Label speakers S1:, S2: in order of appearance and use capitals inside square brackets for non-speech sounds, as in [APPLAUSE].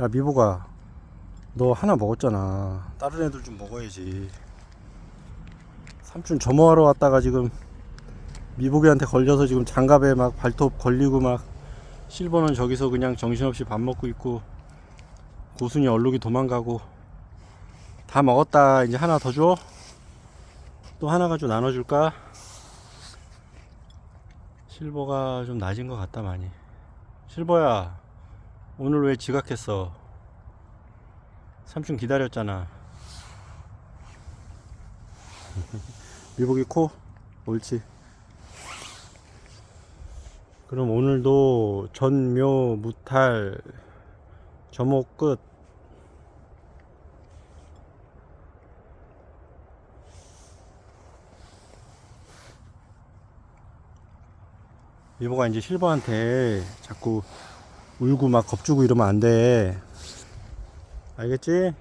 S1: 야 미보가 너 하나 먹었잖아. 다른 애들 좀 먹어야지. 삼촌 점호하러 왔다가 지금 미보기한테 걸려서 지금 장갑에 막 발톱 걸리고 막 실버는 저기서 그냥 정신없이 밥 먹고 있고 고순이 얼룩이 도망가고 다 먹었다. 이제 하나 더 줘? 또 하나 가지고 나눠줄까? 실버가 좀 낮은 것 같다 많이. 실버야 오늘 왜 지각했어? 삼촌 기다렸잖아. [LAUGHS] 미복이 코? 옳지. 그럼 오늘도 전묘 무탈 점호 끝. 미보가 이제 실버한테 자꾸 울고 막 겁주고 이러면 안 돼. 알겠지?